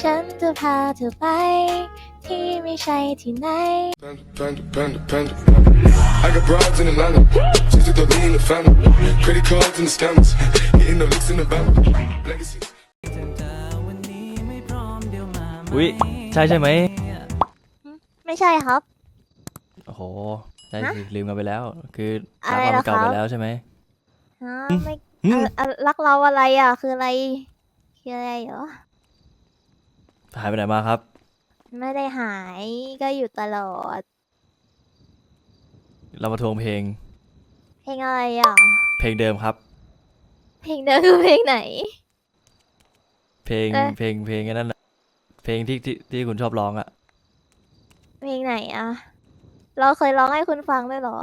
ฉันจะพาเธอไป ที่ไม่ใช่ที่ไหน Panda, panda, panda, panda. I got broads in Atlanta. Just took the lean in the family. Credit cards and the scammers. Hitting the licks in the van. Legacy. อุ้ยใช่ใช่ไหมไม่ใช่ครับ โอ้โหใช่ฮะสิลืมกันไปแล้ว คืออะตามไรความเหรอเก่าครัไปบแล้วใช่ไหมฮะอืมไม่อืมอะอะรักเราอะไรอะ คืออะไร คืออะไรเหรอ หายไปไหนมาครับ ไม่ได้หายก็อยู่ตลอด เรามาทวงเพลง เพลงอะไรอะ เพลงเดิมครับ เพลงเดิมคือเพลงไหน เพลงเอ๊ะเพลงเพลงไอ้นั่นน่ะเพลงที่ที่ที่คุณชอบร้องอะเพลงไหนอะ เราเคยร้องให้คุณฟังด้วยเหรอ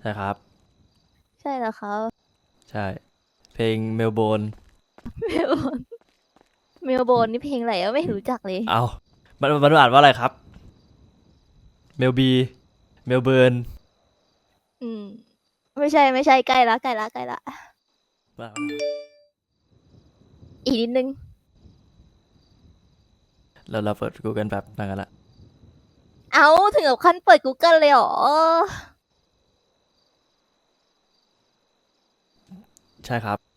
ใช่ครับ ใช่เหรอครับใช่ เพลงเมลโบนเมลโบน เมลโบนนี่เพลงอะไรอะไม่รู้จักเลย เอามันมันอ่านว่าอะไรครับ เมลบี เมลเบิร์นอืม ไม่ใช่ไม่ใช่ใกล้ละใกล้ละใกล้ละอีกนิดนึง เราเราเปิด Google แบบนั่งกันละ เอาถึงกับขั้นเปิด Google เลยเหรอ ใช่ครับ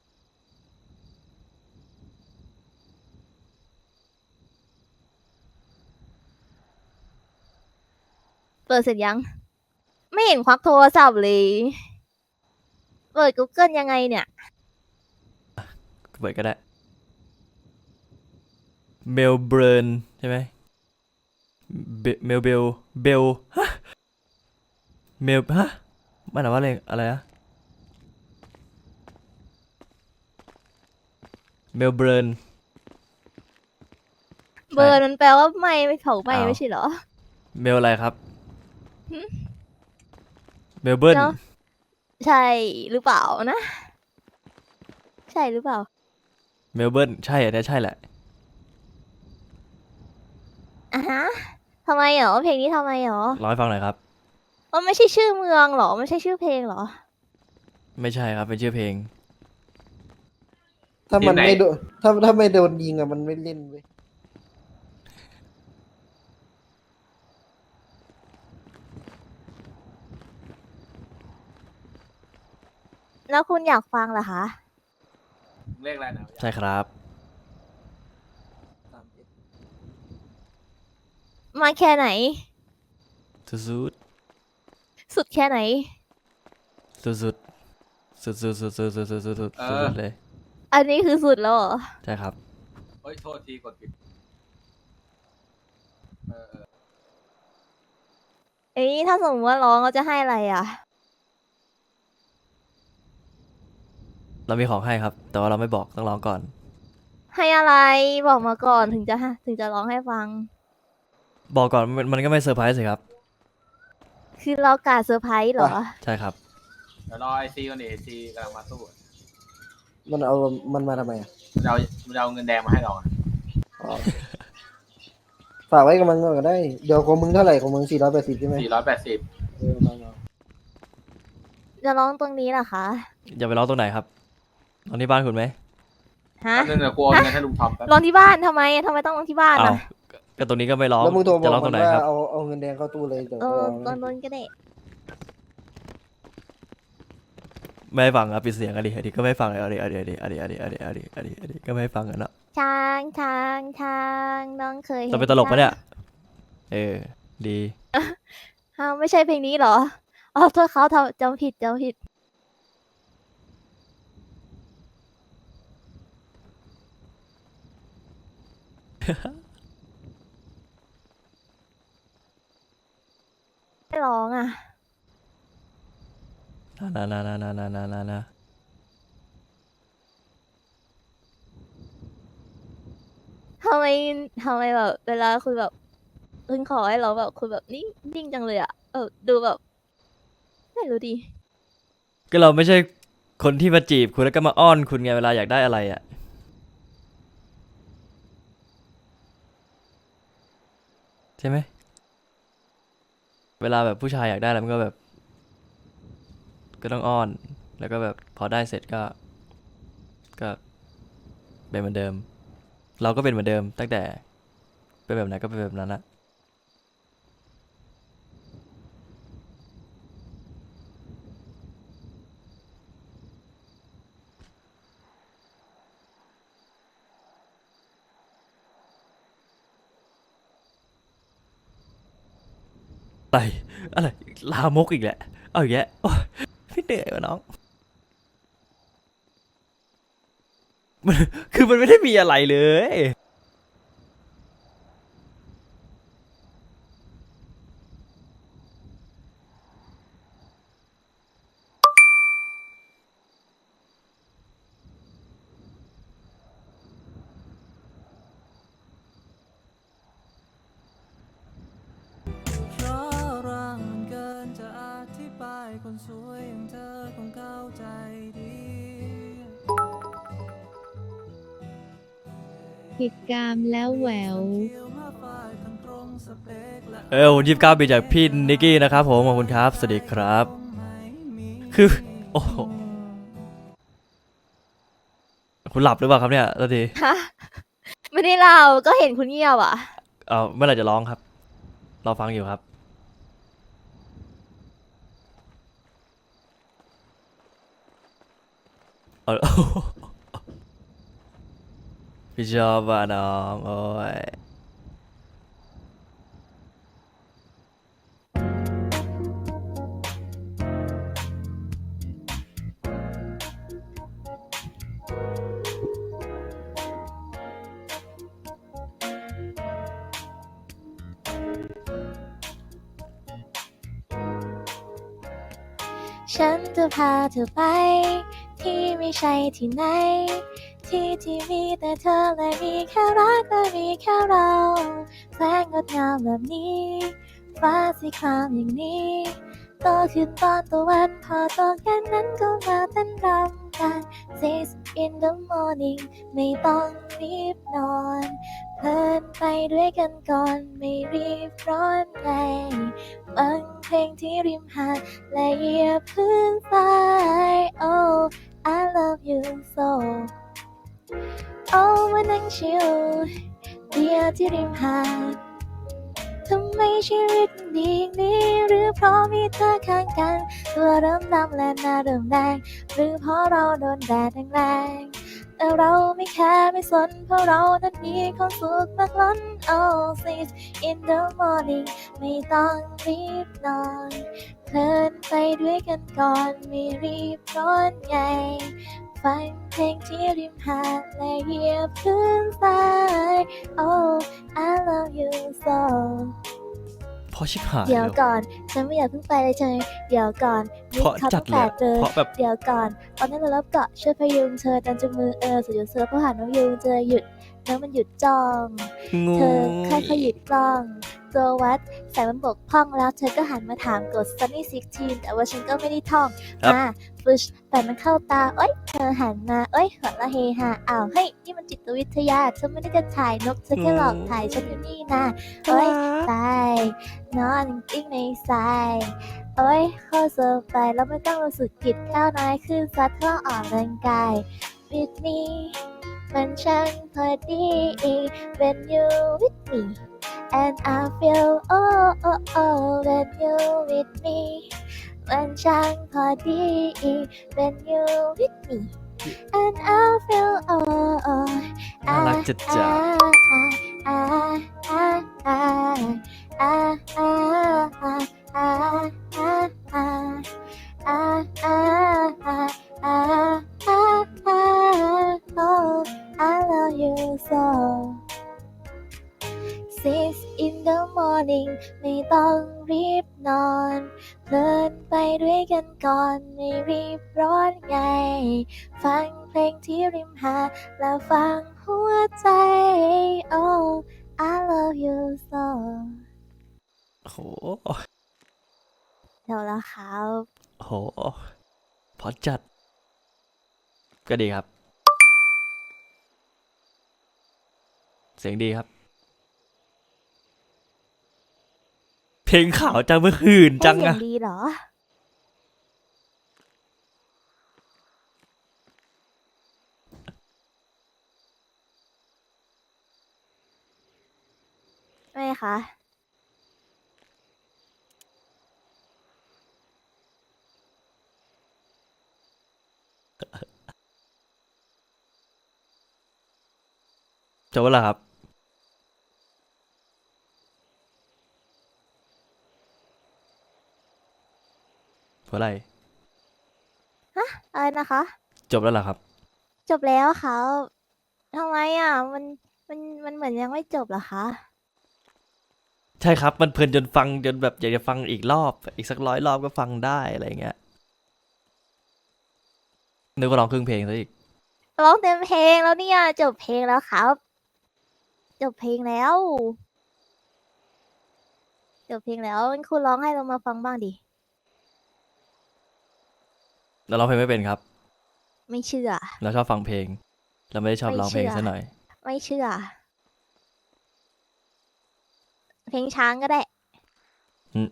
เปิดเสร็จยัง ไม่เห็นควักโทรศัพท์เลย เปิด Google ยังไงเนี่ย เปิดก็ได้เมลเบิร์นใช่ไหมเบเมลเบลเบลฮะเมลฮะมันอ่านว่าอะไรอะไรนะเมลเบิร์นเบอร์มันแปลว่าไม่ไม่เผาไหม่อ้าวไม่ใช่เหรอ เมลอะไรครับ เมลเบิร์นเนอะใช่หรือเปล่านะ ใช่หรือเปล่า เมลเบิร์น ใช่อันเนี้ยใช่แหละ อะฮะทำไมเหรอเพลงนี้ทำไมเหรอร้องให้ฟังหน่อยครับ มันไม่ใช่ชื่อเมืองเหรอไม่ใช่ชื่อเพลงเหรอ ไม่ใช่ครับ เป็นชื่อเพลง ถ้ามันทีมไหนไม่โดนถ้าถ้าไม่โดนยิงอะมันไม่เล่นเว้ย แล้วคุณอยากฟังเหรอคะ เลขอะไรนะใช่ครับสามเอ็ดมาแค่ไหน สุดสุดสุดแค่ไหน สุดสุดสุดสุดสุดสุดสุดสุดสุดสุดสุดเลยอันนี้คือสุดแล้วเหรอ ใช่ครับเฮ้ยโทษทีกดผิดเออเออเอ้ยถ้าสมมติว่าร้องเราจะให้อะไรอะ เรามีของให้ครับ แต่ว่าเราไม่บอกต้องร้องก่อน ให้อะไรบอกมาก่อนถึงจะถึงจะร้องให้ฟัง บอกก่อนมันมันก็ไม่เซอร์ไพรส์สิครับ คือเรากาเซอร์ไพรส์เหรอ ใช่ครับเดี๋ยวรอไอซีก่อนดิไอซีกำลังมาสู้มันเอา มันมาทำไมอะมันจะเอามันจะเอาเงินแดงมาให้เราอะอ๋อฝากไว้กับมันก่อนก็ได้ เดี๋ยวของมึงเท่าไหร่ของมึงสี่ร้อยแปดสิบใช่ไหมสี่ร้อยแปดสิบเออมามาจะร้องตรงนี้เหรอคะ อย่าไปร้องตรงไหนครับ ร้องที่บ้านคุณไหมฮะแป๊บนึงเดี๋ยวกูเอาเงินให้ลุงทอมแป๊บร้องที่บ้านทำไมทำไมต้องร้องที่บ้านอ้าวอะก็ตรงนี้ก็ไม่ร้องแล้วมึงโทรบอจะกร้องตมัรงนไหนว่าครับ เอาเอาเงินแดงเข้าตู้เลยเดี๋ยวเออเอาตอนนู้นก็ได้ไม่ให้ฟังอะปิดเสียงอะดิอะดิก็ไม่ให้ฟังอะดิอะดิอะดิอะดิอะดิอะดิอะดิอะดิอะดิก็ไม่ให้ฟังกันเนาะช้างช้างช้างน้องเคยเห็นเราเป็นตลกปะเนี่ยเออดีอ้าวไม่ใช่เพลงนี้เหรออ๋อโทษเขาทำจำผิดจำผิด ไม่ร้องอะนานานานานานานานาทำไมทำไมแบบเวลาคุณแบบคุณขอให้เราแบบคุณแบบนิ่งนิ่งจังเลยอะเออดูแบบไม่รู้ดิก็เราไม่ใช่คนที่มาจีบคุณแล้วก็มาอ้อนคุณไงเวลาอยากได้อะไรอะ ใช่ไหม เวลาแบบผู้ชายอยากได้แล้วมันก็แบบ ก็ต้องอ้อน แล้วก็แบบพอได้เสร็จก็ ก็เป็นเหมือนเดิม เราก็เป็นเหมือนเดิม ตั้งแต่เป็นแบบไหนก็เป็นแบบนั้นแหละไร อะไรลามกอีกแหละเอาอีกแยะโอ๊ยพี่เหนื่อยวะน้องมันคือมันไม่ได้มีอะไรเลย คนสวยอย่างเธอคงเข้าใจดีผิดกามแล้วแหววเที่ยวมาฝ่ายทางตรงสเปกและเออผมยิบก้าวไปจากพี่นิกกี้นะครับผมขอบคุณครับ สวัสดีครับไม่มีคือ โอ้โหคุณหลับหรือเปล่าครับเนี่ยตอนทีฮะไม่ได้เล่าก็เห็นคุณเงียบอะ เอาเมื่อไหร่จะร้องครับ เราฟังอยู่ครับ เอาพี่ชอบอะน้องโอ้ยฉันจะพาเธอไป ที่ไม่ใช่ที่ไหน ที่ที่มีแต่เธอและมีแค่รักและมีแค่เราแสงงดงามแบบนี้ฟ้าสีครามอย่างนี้โตขึ้นตอนตะวันพอตกกันนั้นก็มาเต้นรำกัน Six in the morning ไม่ต้องรีบนอนเพลินไปด้วยกันก่อนไม่รีบร้อนไงฟังเพลงที่ริมหาดและเหยียบพื้นทราย Oh I love you so โอ้มานั่งชิวเดียวที่ริมหาดทำไมชีวิตดีนี้ หรือเพราะมีเธอข้างกัน ตัวเริ่มดำและหน้าเริ่มแดงหรือเพราะเราโดนแดดแรงๆ แต่เราไม่แคร์ไม่สนเพราะเรานั้นมีความสุขมากล้น Oh six in the morning ไม่ต้องรีบนอนเพลินไปด้วยกันก่อนไม่รีบร้อนไงฟังเพลงที่ริมหาดและเหยียบพื้นทราย Oh I love you so พอชิบหายเดี๋ยวเลยก่อนฉันไม่อยากเพิ่งไปเลยเธอเดี๋ยวก่อนมีเพราะเขาจัตั้ดงเลยอะแต่เจอเพราะแบบเดี๋ยวก่อนตอนนั้นเรารับเกาะช่วยพยุงเธอดันจมือเออสุดหยุดเสือเพราะหาน้องยุงเจอหยุด แล้วมันหยุดจ้องงูเธอแค่ขยิบกล้องตัววัดแสงมันบกพร่องแล้วเธอก็หันมาถามกด Sunny 16แต่ว่าฉันก็ไม่ได้ท่องมาฟึชแต่มันเข้าตา เอ้ย เธอหันมา เอ้ยหัวละเฮฮาอ้าวเฮ้ยนี่มันจิตวิทยาเธอไม่ได้จะถ่ายนกเธอแค่หลอกถ่ายฉันอยู่นี่นะเอ้ยตายนอนจริงในสายเอ้ยเข้าเซอร์ไปแล้วไม่ต้องรู้สึกผิดข้าวน้อยขึ้นซัดเพื่อออกกำลังกาย with me มันช่างพอดี when you with me and I feel oh oh oh when you with me มันช่างพอดี when you with me and I feel oh oh น่ารักจัดจ้ะ อ่าอ่าอ่าอ่ จัด ก็ดีครับ เสียงดีครับ เพลงขาวจังเมื่อคืนจังอะ ดีเหรอ ไม่ค่ะ จบแล้วเหรอครับ เพราะอะไร อะไรนะคะ จบแล้วเหรอครับ จบแล้วครับทำไมอะ มันมันมันเหมือนยังไม่จบเหรอคะใช่ครับ มันเพลินจนฟังจนแบบอยากจะฟังอีกรอบ อีกสักร้อยรอบก็ฟังได้อะไรอย่างเงี้ย นึกว่าร้องครึ่งเพลงซะอีก ร้องเต็มเพลงแล้วเนี่ยจบเพลงแล้วครับ จบเพลงแล้วจบเพลงแล้วงั้นคุณร้องให้เรามาฟังบ้างดิ เราร้องเพลงไม่เป็นครับ ไม่เชื่อ เราชอบฟังเพลง เราไม่ได้ชอบไม่ร้องเพลงเชื่อซะหน่อย ไม่เชื่อ เพลงช้างก็ได้ อืม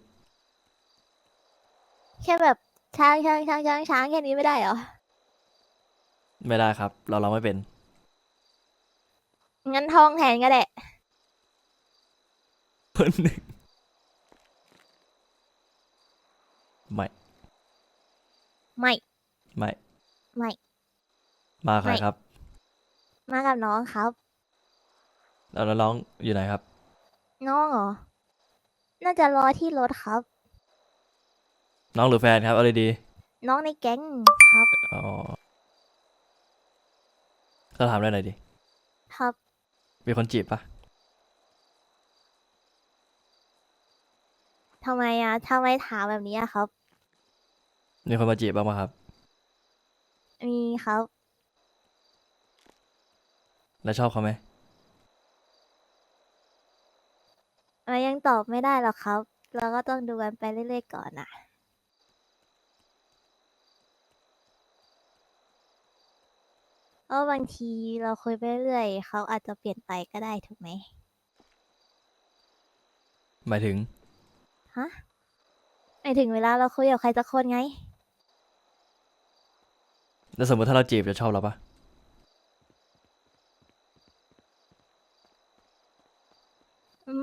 แค่แบบช้างช้างช้างช้างช้างแค่นี้ไม่ได้เหรอ ไม่ได้ครับ เราร้องไม่เป็น งั้นท่องแทนก็ได้คนหนึ่งไม่ ไม่ไม่ ไม่ มาใครไม่ครับ มากับน้องครับ แล้วน้องอยู่ไหนครับ น้องเหรอ น่าจะรอที่รถครับ น้องหรือแฟนครับ เอาเลยดี น้องในแก๊งครับๆอ๋อเราถามได้หน่อยดิ ครับ มีคนจีบปะทำไมอะทำไมถามแบบนี้อะครับ มีคนมาจีบบ้างไหมครับ มีครับ แล้วชอบเขาไหมเรายังตอบไม่ได้หรอกครับ เราก็ต้องดูกันไปเรื่อยๆก่อนนะ เพราะบางทีเราคุยไปเรื่อยเขาอาจจะเปลี่ยนไปก็ได้ถูกไหมหมายถึง ฮะไอถึงเวลาเราคุยกับใครสักคนไง แล้วสมมติถ้าเราจีบจะชอบเราปะอื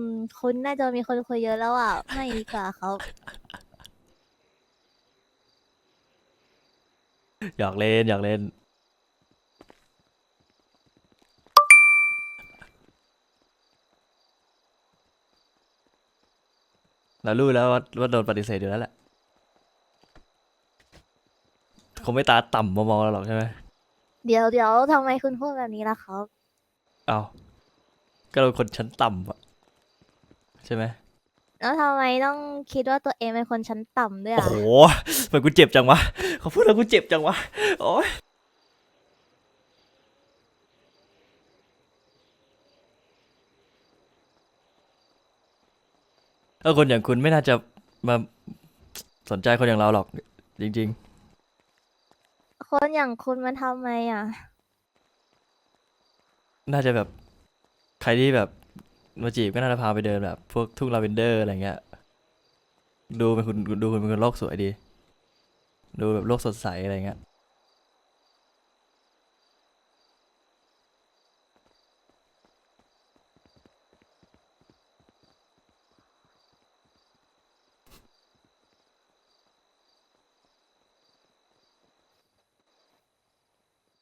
มคุณน่าจะมีคนคุยเยอะแล้วอะ ไม่ดีกว่าครับอยากเล่นอยากเล่น เรารู้แล้วว่าว่าโดนปฏิเสธอยู่แล้วแหละคงไม่ตาต่ำมามองเราหรอกใช่ไหมเดี๋ยวเดี๋ยวทำไมคุณพูดแบบนี้ล่ะครับ เอาก็เราคนชั้นต่ำอะใช่ไหมแล้วทำไมต้องคิดว่าตัวเองเป็นคนชั้นต่ำด้วยโอ้อะ โหเหมือนกูเจ็บจังวะเขาพูดแล้วกูเจ็บจังวะโอ้ย ออคนอย่างคุณไม่น่าจะมาสนใจคนอย่างเราหรอก จริง คนอย่างคุณมันทำไมอะ ๆ น่าจะแบบ ใครที่แบบมาจีบก็น่าจะพาไปเดินแบบ พวกทุ่งลาเวนเดอร์อะไรเงี้ย ดูเป็นคุณดูคุณเป็นคนโลกสวยดี ดูแบบโลกสดใสอะไรเงี้ย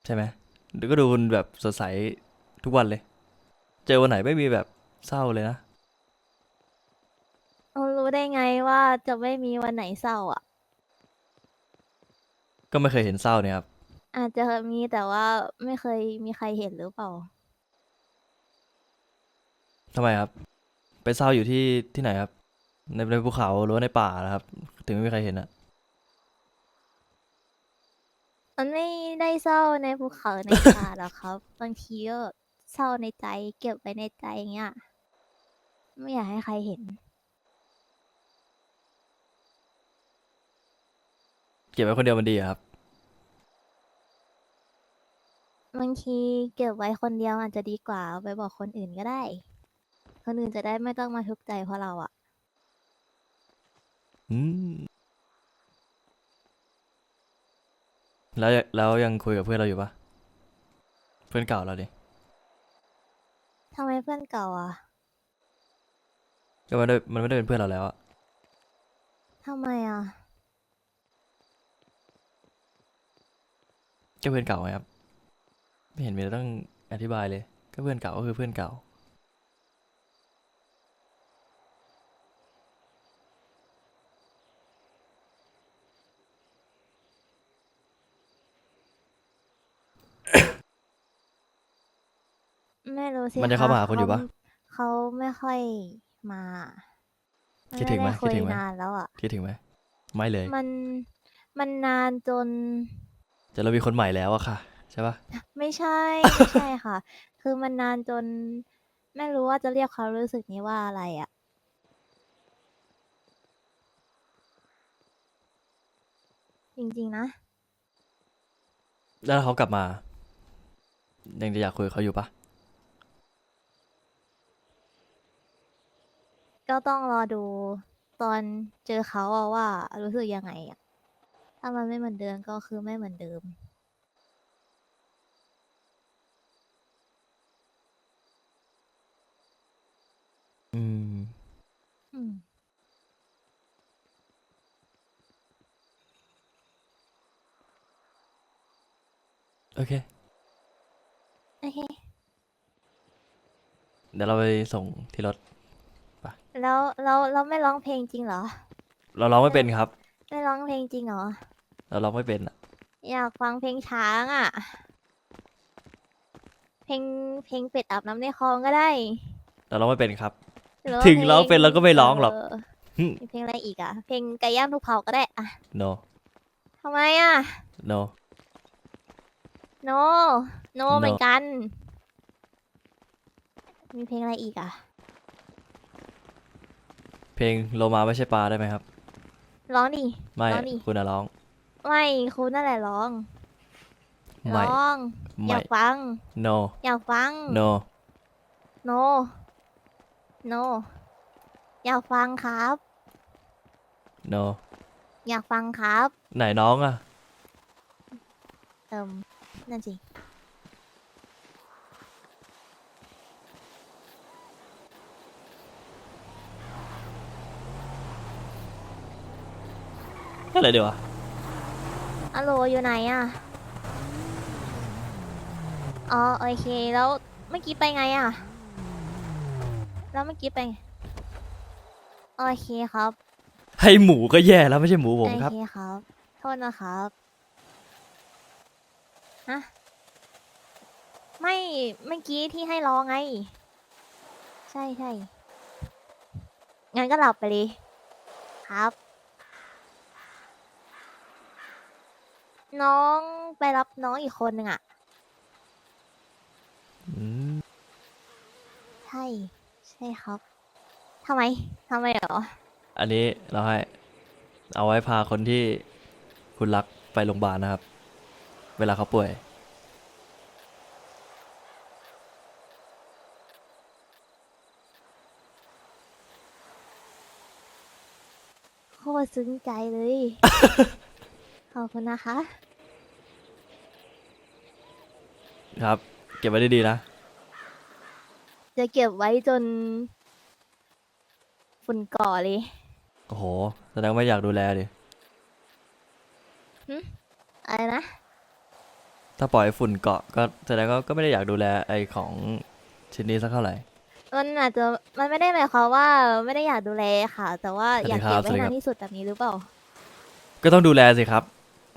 ใช่ไหมเดี๋ยวก็ดูคุณแบบสดใสทุกวันเลย เจอวันไหนไม่มีแบบเศร้าเลยนะ เรารู้ได้ไงว่าจะไม่มีวันไหนเศร้าอะ ก็ไม่เคยเห็นเศร้าเนี่ยครับ อาจจะมีแต่ว่าไม่เคยมีใครเห็นหรือเปล่า ทำไมครับ ไปเศร้าอยู่ที่ที่ไหนครับ ในในภูเขาหรือว่าในป่านะครับ ถึงไม่มีใครเห็นอะ มันไม่ได้เศร้าในภูเขาในป่าหรอกครับ บางทีก็เศร้าในใจเก็บไว้ในใจอย่างเงี้ย ไม่อยากให้ใครเห็น เก็บไว้คนเดียวมันดีอะครับ บางทีเก็บไว้คนเดียวอาจจะดีกว่าเอาไปบอกคนอื่นก็ได้ คนอื่นจะได้ไม่ต้องมาทุกข์ใจเพราะเราอะ อืม แล้วแล้วยังคุยกับเพื่อนเราอยู่ปะเพื่อนเก่าเราดิทำไมเพื่อนเก่าอะก็มันไม่ได้มันไม่ได้เป็นเพื่อนเราแล้วอะทำไมอะ ก็เพื่อนเก่าไงครับไม่เห็นมีอะไรต้องอธิบายเลย ก็เพื่อนเก่าก็คือเพื่อนเก่า ไม่รู้สิมันจะเข้ามาหาคุณอยู่ปะเขาเขาไม่ค่อยมาคิดถึงไหมด้คิดถึงไหมยนานแล้วอะคิดถึงไหมไม่เลย มันมันนานจนแต่เรามีคนใหม่แล้วอะค่ะ ใช่ปะไม่ใช่ไม่ใช่ค่ะ คือมันนานจน ไม่รู้ว่าจะเรียกความรู้สึกนี้ว่าอะไรอะจริงๆนะ แล้วเขากลับมายังจะอยากคุยกับเขาอยู่ปะ ก็ต้องรอดูตอนเจอเขาอะว่า รู้สึกยังไงอะถ้ามันไม่เหมือนเดิมก็คือไม่เหมือนเดิม อืม อืม โอเค โอเค เดี๋ยวเราไปส่งที่รถ แล้วเราเราไม่ร้องเพลงจริงเหรอ เราร้องไม่เป็นครับ ไม่ร้องเพลงจริงเหรอ เราร้องไม่เป็นอะอยากฟังเพลงช้างอะ เพลงเพลงเป็ดอาบน้ำในคลองก็ได้เราร้องไม่เป็นครับหรือว่าถึงพลร้องเป็นเราก็ไม่ร้องหรอกเมีเพลงอะไรอีกอะ เพลงไก่ย่างทุกเผาก็ได้อะ no ทำไมอะ no no no เหมือนกัน มีเพลงอะไรอีกอะเพล งโลมาไม่ใช่ปลาได้ไหมครับ ร้องดิ ไม่ร้องดิ คุณอะร้อง ไม่คุณนั่นแหละร้อง ไม่ ร้อง อไม่ ยากฟัง no อยากฟัง no no no อยากฟังครับ no อยากฟังครับ ไหนน้องอะเอิมนั่นสิ อะไรเดี๋ยวะอัลโหลอยู่ไหนอะ อ๋อโอเคแล้วเมื่อกี้ไปไงอะ แล้วเมื่อกี้ไปไงโอเคครับ ให้หมูก็แย่แล้วไม่ใช่หมูผมครับ โอเคครับ โทษนะครับฮะไม่เมื่อกี้ที่ให้รอไง ใช่ใช่งั้นก็หลับไปเลยครับ น้องไปรับน้องอีกคนหนึ่งอะอืมใช่ ใช่ครับทำไมทำไมเหรอ อันนี้เราให้ เอาไว้พาคนที่คุณรักไปโรงพยาบาลนะครับ เวลาเขาป่วย โคตรซึ้งใจเลย ขอบคุณนะคะ ครับ เก็บไว้ดีๆนะ จะเก็บไว้จนฝุ่นก่อเลย โอ้โห แสดงว่าอยากดูแลดิอะไรนะ ถ้าปล่อยฝุ่นเกาะก็แสดงว่าก็ไม่ได้อยากดูแลไอของชิ้นนี้สักเท่าไหร่ มันอาจจะมันไม่ได้หมายความว่าไม่ได้อยากดูแลค่ะ แต่ว่าสวัสดีอยากครัเก็บบสวัสไว้ดีครันาบนที่สุดแบบนี้หรือเปล่า ก็ต้องดูแลสิครับ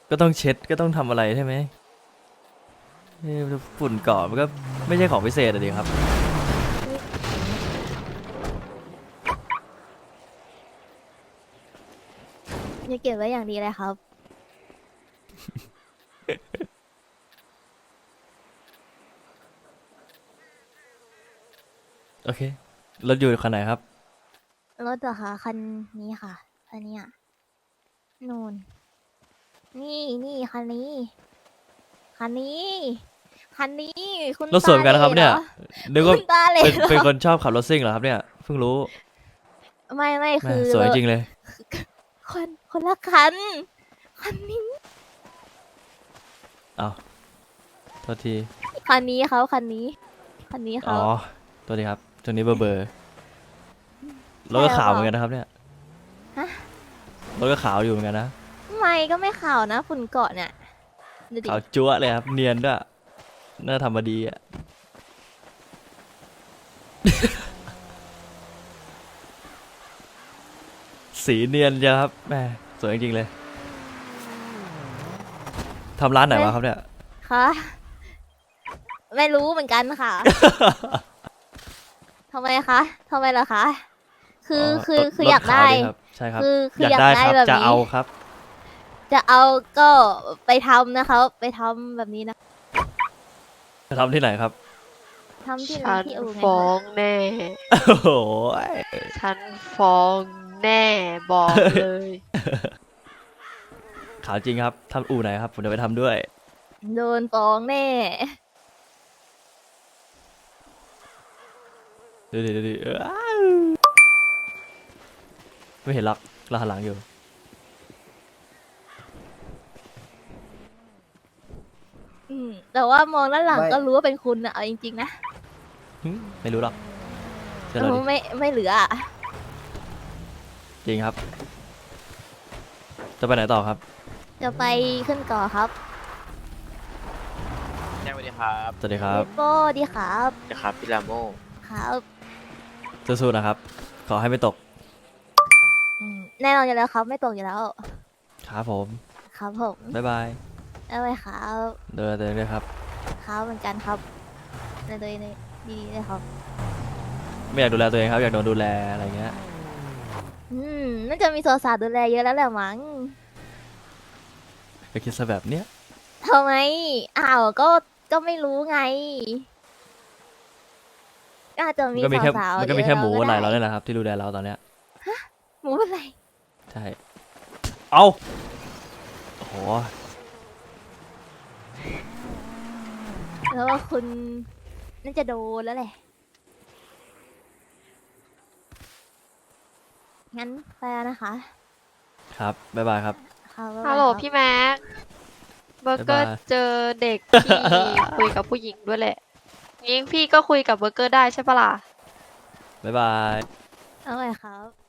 ก็ต้องเช็ด ก็ต้องทำอะไรใช่ไหม เอ้ยฝุ่นเกาะมันก็ไม่ใช่ของพิเศษอะดิครับ จะเก็บไว้อย่างดีเลยครับ โอเครถอยู่คันไหนครับ รถเหรอคะคันนี้ค่ะคันเนี้ยนูนนี่นี่คันนี้ คันนี้ คันนี้ คุณรถสวนกันนะครับตาหเนี่ยหรอนึกว่าคุณตาเหลเป็นหรอเป็นคนชอบขับรถซิ่งเหรอครับเนี่ยเพิ่งรู้ ไม่ไม่แม่คือสวยจริงเลย คนคนละคัน คันนี้อ้าวโทษที คันนี้เขาคันนี้ คันนี้เขาอ๋อตัวนี้ครับตัวนี้เบอร์เบอร์รถก็ใช่ขาวหเหรือมือนเปล่ากันนะครับเนี่ยฮะรถก็ขาวอยู่เหมือนกันนะ ไม่ก็ไม่ข่าวนะฝุ่นเกาะเนี่ย ดูดิขาวจั๊วะเลยครับ เนียนด้วยน่าทำมาดีอะ สีเนียนจ้ะครับแหมสวยจริงๆเลยทำร้านไหนวะครับเนี่ยคะไม่รู้เหมือนกันค่ะ ทำไมคะทำไมล่ะคะ คืออคือรถคือรถอยากได้ขวครับใช่ครับคือคืออยากได้อยากได้ครับแบบจะนี้ เอาครับ จะเอาก็ไปทำนะครับ ไปทำแบบนี้นะจะทำที่ไหนครับ ทำที่ฉัร้านนที่อู่ไงฟ้อคะงแน่ โอ้โหฉันฟ้องแน่บอกเลย ขาวจริงครับทำอู่ไหนครับ ผมจะไปทำด้วย โดนฟ้องแน่ ดูดิดูดิอ้าวไม่เห็นหรอกเราหันหลังอยู่ อืมแต่ว่ามองด้านหลังไม่ ก็รู้ว่าเป็นคุณนะเอาจริงๆนะหึไม่รู้หรอกเชื่อเราดิไม่ไม่เหลืออะจริงครับ จะไปไหนต่อครับ จะไปขึ้นเก่อครับแจ้งสวัสดีครับสวัสดีครับโป้ดีครับสวัสดีครับพี่ลาโมครับสู้ๆนะครับ ขอให้ไม่ตก อืมแน่นอนอยู่แล้วครับ ไม่ตกอยู่แล้ว ครับผม ครับผม บ๊ายบาย เอาไว้ครับเดินเดินเลยครับ ครับเหมือนกันครับในตัวในดีเลยครับ ไม่อยากดูแลตัวเองครับ อยากโดนดูแลอะไรเงี้ย อืมน่าจะมีสาวๆดูแลเยอะแล้วแหละมั้งก็คิดซะแบบเนี้ย ทำไมอ้าวก็ก็ไม่รู้ไงก็อาจจะมีมันก็มีแค่สาวๆมันก็มีแค่หมูเยอะอะไรก็เราได้เนี่ยแหละครับที่ดูแลเราตอนเนี้ย หมูอะไร ใช่ เอาโอ้โห แล้วว่าคุณน่าจะโดนแล้วแหละ งั้นไปแล้วนะคะครับบ๊ายบายครับ ค่ะบ๊ายบายฮัลโหลครับ พี่แม็กเบอร์เกอร์บ๊ายบาย เจอเด็กที่คุยกับผู้หญิงด้วยแหละงี้พี่ก็คุยกับเบอร์เกอร์ได้ใช่ปะล่ะ บ๊ายบาย เอาไว้ครับ